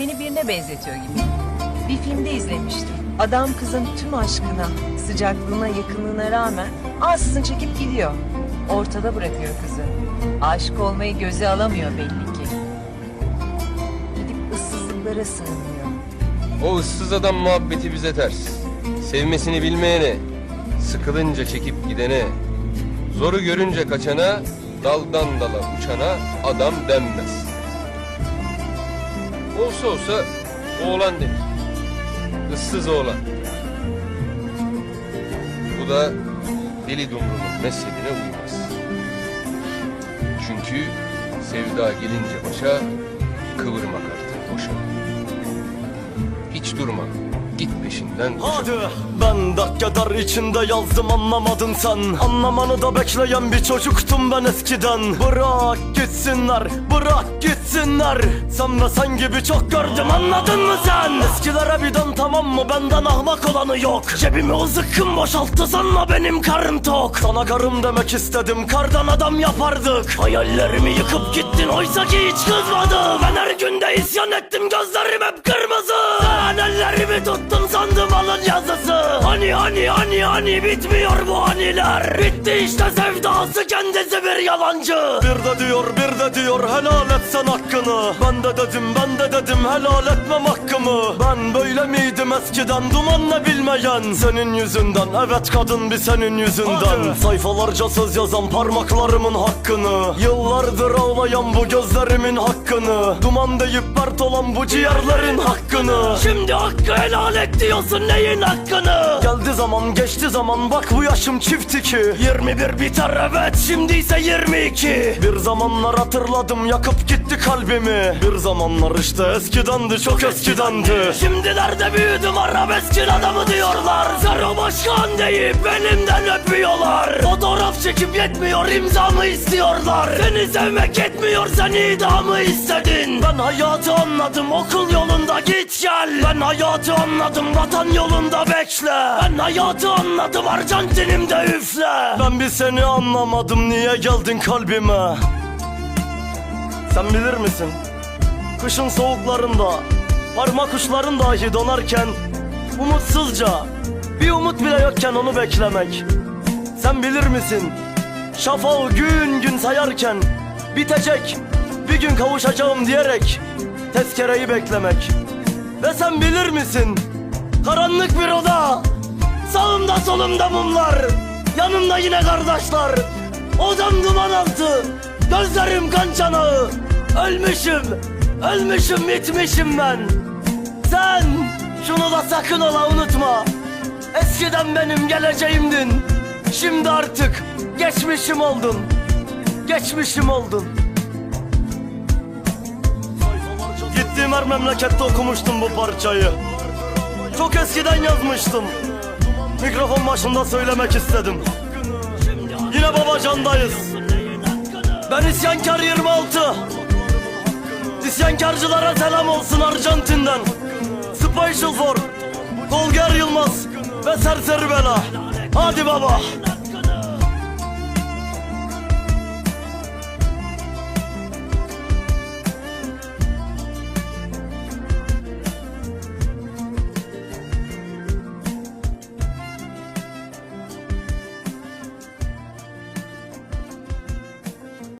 Seni birine benzetiyor gibi. Bir filmde izlemiştim. Adam kızın tüm aşkına, sıcaklığına, yakınlığına rağmen ansızın çekip gidiyor. Ortada bırakıyor kızı. Aşık olmayı göze alamıyor belli ki. Gidip ıssızlıklara sığınıyor. O ıssız adam muhabbeti bize ters. Sevmesini bilmeyene, sıkılınca çekip gidene, zoru görünce kaçana, daldan dala uçana adam denmez. Olsa olsa oğlan denir. Issız oğlan. Bu da deli dumrunun mezhebine uymaz. Çünkü sevda gelince başa, kıvırmak artık boşa. Hiç durma. Git peşinden. Hadi ben dakikadar içinde yazdım anlamadın sen Anlamanı da bekleyen bir çocuktum ben eskiden Bırak gitsinler bırak gitsinler Sen ve sen gibi çok gördüm anladın mı sen? Eskilere bir dön tamam mı? Benden ahmak olanı yok. Cebimi o zıkkım boşalttı sanma benim karım tok. Sana karım demek istedim kardan adam yapardık. Hayallerimi yıkıp gittin oysa ki hiç kızmadım. Ben her günde isyan ettim gözlerim hep kırmızı. Sen ellerimi tuttun sandım alın yazısı. Hani hani hani hani bitmiyor bu haniler. Bitti işte sevdası kendisi bir yalancı. Bir de diyor bir de diyor helal et sen hakkını. Ben de dedim ben de dedim helal etmem hakkımı. Ben böyle miydim eskiden duman ne bilmeyen? Senin yüzünden evet kadın bir senin yüzünden. Sayfalarca söz yazan parmaklarımın hakkını. Yıllardır ağlayan bu gözlerimin hakkını. Duman deyip pert olan bu ciğerlerin hakkını. Şimdi hakkı helal et diyorsun neyin hakkını? Geldi zaman geçti zaman. Bak bu yaşım çift iki. 21 biter evet şimdi ise 22 Bir zamanlar hatırladım yakıp gitti kalbimi. Bir zamanlar işte eskidendi çok eskidendi. Şimdilerde büyüdüm arabeskin adamı diyorlar başkan deyip elimden öpüyorlar. Fotoğraf çekip yetmiyor imzamı istiyorlar. Seni sevmek yetmiyor sen idamı istedin. Ben hayatı anladım okul yolunda git gel. Ben hayatı anladım vatan yolunda bekle. Ben hayatı anladım Arjantin'imde üfle. Ben bir seni anlamadım niye geldin kalbime? Sen bilir misin? Kışın soğuklarında Parmak uçların dahi donarken Umutsuzca umut bile yokken onu beklemek. Sen bilir misin? Şafağı gün gün sayarken Bitecek Bir gün kavuşacağım diyerek Tezkereyi beklemek. Ve sen bilir misin? Karanlık bir oda Sağımda solumda mumlar Yanımda yine kardeşler. Odam duman altı Gözlerim kan çanağı. Ölmüşüm Ölmüşüm bitmişim ben. Sen Şunu da sakın ola unutma Eskiden benim geleceğimdin. Şimdi artık Geçmişim oldun. Geçmişim oldun. Gittiğim her memlekette okumuştum bu parçayı. Çok eskiden yazmıştım. Mikrofon başında söylemek istedim. Yine babacandayız. Ben isyankar 26 İsyankarcılara selam olsun Arjantin'den. Special for Tolger Yılmaz Ve Serseri Bela. Hadi baba